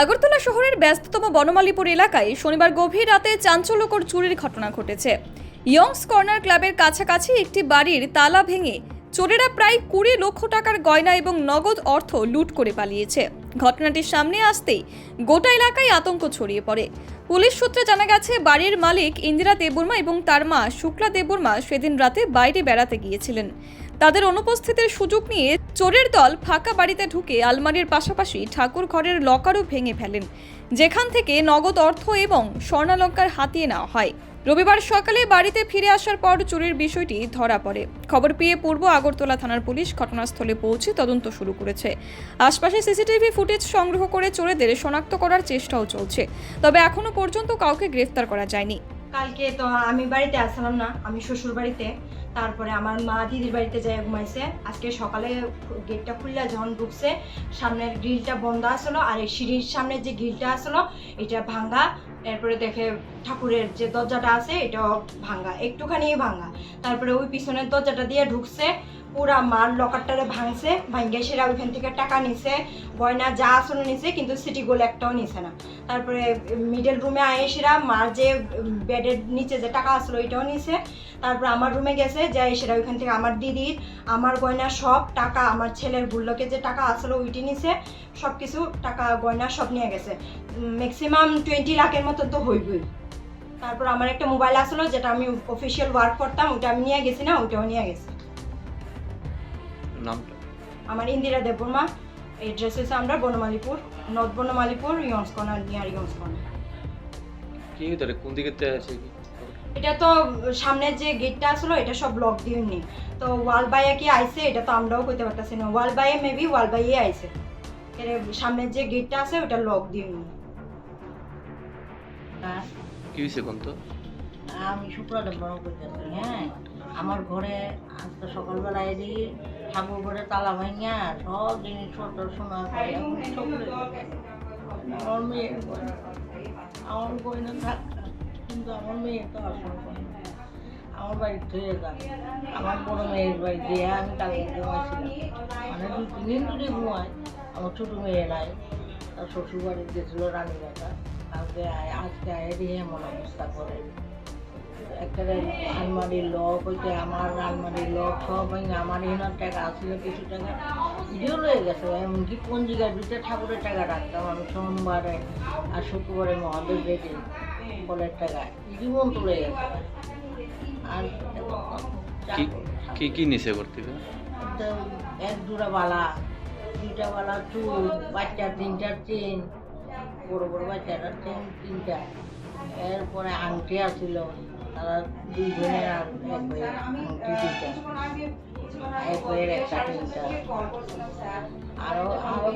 আগরতলা শহরের ব্যস্ততম বনমালীপুর এলাকায় শনিবার গভীর রাতে চাঞ্চল্যকর চুরির ঘটনা ঘটেছে। ইয়ংস কর্নার ক্লাবের কাছাকাছি একটি বাড়ির তালা ভেঙে চোরেরা প্রায় কুড়ি লক্ষ টাকার গয়না এবং নগদ অর্থ লুট করে পালিয়েছে। ঘটনাটির সামনে আসতেই গোটা এলাকায় আতঙ্ক ছড়িয়ে পড়ে। পুলিশ সূত্রে জানা গেছে, বাড়ির মালিক ইন্দিরা দেববর্মা এবং তার মা শুক্লা দেববর্মা সেদিন রাতে বাইরে বেড়াতে গিয়েছিলেন। তাদের অনুপস্থিতির সুযোগ নিয়ে চোরের দল ফাঁকা বাড়িতে ঢুকে আলমারির পাশাপাশি ঠাকুর ঘরের লকারও ভেঙে ফেলেন। যেখান থেকে নগদ অর্থ এবং স্বর্ণালঙ্কার হাতিয়ে নেওয়া হয়। রবিবার সকালে বাড়িতে ফিরে আসার পর চুরির বিষয়টি ধরা পড়ে। খবর পেয়ে পূর্ব আগরতলা থানার পুলিশ ঘটনাস্থলে পৌঁছে তদন্ত শুরু করেছে। আশপাশে সিসিটিভি ফুটেজ সংগ্রহ করে চোরেদের শনাক্ত করার চেষ্টাও চলছে। তবে এখনও পর্যন্ত কাউকে গ্রেফতার করা যায়নি। কালকে তো আমি বাড়িতে আসলাম না, আমি শ্বশুর বাড়িতে তারপরে আমার মা দিদির বাড়িতে যাই ঘুমাইছে। আজকে সকালে গেটটা খুললে যখন ঢুকছে, সামনের গ্রিলটা বন্ধ আসলো, আর এই সিঁড়ির সামনে যে গ্রিলটা আসলো, এটা ভাঙ্গা এরপরে দেখে ঠাকুরের যে দরজাটা আছে, এটাও ভাঙ্গা, একটুখানি ভাঙ্গা। তারপরে ওই পিছনের দরজাটা দিয়ে ঢুকছে, পুরা মার লকারটারে ভাঙছে ভাঙ্গে সেরা ওইখান থেকে টাকা নিছে, গয়না যা আসলে নিছে, কিন্তু সিটি গোল একটাও নিছে না। তারপরে মিডল রুমে আয়ে সেরা মার যে বেডের নিচে যে টাকা আসলো ওইটাও নিছে। তারপরে আমার রুমে গেছে, যাই সেরা ওইখান থেকে আমার দিদির আমার গয়না সব টাকা, আমার ছেলের গুল্লকে যে টাকা আসলো, ওইটি নিছে সব কিছু টাকা, গয়না সব নিয়ে গেছে। ম্যাক্সিমাম টোয়েন্টি লাখের মতো তো হইবই। তারপর আমার একটা মোবাইল আসলো যেটা আমি অফিসিয়াল ওয়ার্ক করতাম ওটা আমি নিয়ে গেছি না ওইটাও নিয়ে গেছি। নামটা? আমার ইন্দিরা দেববর্মা এড্রেস হচ্ছে আমরা Banamalipur north Banamalipur young's corner near young's corner কি ভিতরে? কোন দিকে আছে কি? এটা তো সামনের যে গেটটা আসলো এটা সব ব্লক দিয়ে নি তো ওয়াল বাইয়া কি আইছে এটা তো আমরাও কইতে পারতাছি না। ওয়াল বাইয়ে মেবি ওয়াল বাইয়ে আইছে। এর সামনের যে গেটটা আছে ওটা লক দিয়ে নি কি হয়েছে কোন তো আমি শুক্রবার বড় করতেছি হ্যাঁ। আমার ঘরে আজকে সকালবেলা এদি ঠাকুর ঘরে তালা ভাঙিয়া সব সব লয়ে গেছে। আমার গয়না আমার গয়না থাক কিন্তু আমার মেয়ে তো আসল আমার বাড়ি থেকে যান আমার বড় মেয়ের বাড়ি দিয়ে আমি কালকে ঘুমাইছিলাম। মানে দু তিন দিন ধরে ঘুমাই আমার ছোটো মেয়ে নাই তার শ্বশুর বাড়ি গেছিল রানীবাটা আজকে আয় দিয়ে এমন অবস্থা করে। একটা আলমারির লক হইতে আমার আলমারির লক সব আমার এখানে টাকা আসছিল কিছু টাকা। ইডিও লয়ে গেছে এমনকি পঞ্জিকার ভিতরে ঠাকুরের টাকা রাখতাম আমি সোমবারে আর শুক্রবারে মহাদেব রেখে ফলের টাকা মন তুলে গেছে। আর কি কি নিচে করতে? এক জোড়া বালা দুইটা বালা চুল বাচ্চার তিনটার চেন বড় বড় বাচ্চাটার চেন তিনটা। এরপরে আংটি আছিল তারা দুই বোনের আর এক ভাইয়ের আংটি দুইটা। এক ভাইয়ের একটা তিনটা। আরও আরও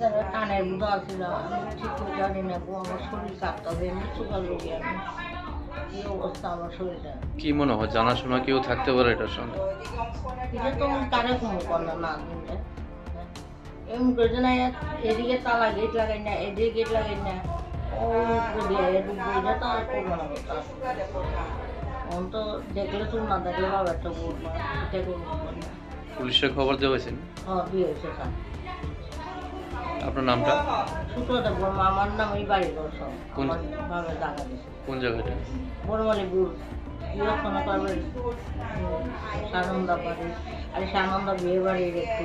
তারা কানের বুধ আছিল আমি ঠিক করে জানি না আমার শরীর কাঁপতে এমনি সুগার রোগী আমি। এই অবস্থা আমার শরীরটা? কি মনে হয় জানাশোনা কেউ থাকতে পারে এটার সঙ্গে? এটা তো কারে কোনো কন্যা না এমন করে না এদিকে তালা গেট লাগাই না এদিকে গেট লাগাই না। পুলিশের খবর দেওয়া হয়েছে? হ্যাঁ আপনার নামটা? আমার নাম এই বাড়ি কোন? কোন জায়গাটা? বড়মালিপুর বিবেচনা করবে সানন্দা আর সানন্দা বিয়ে বাড়ির একটু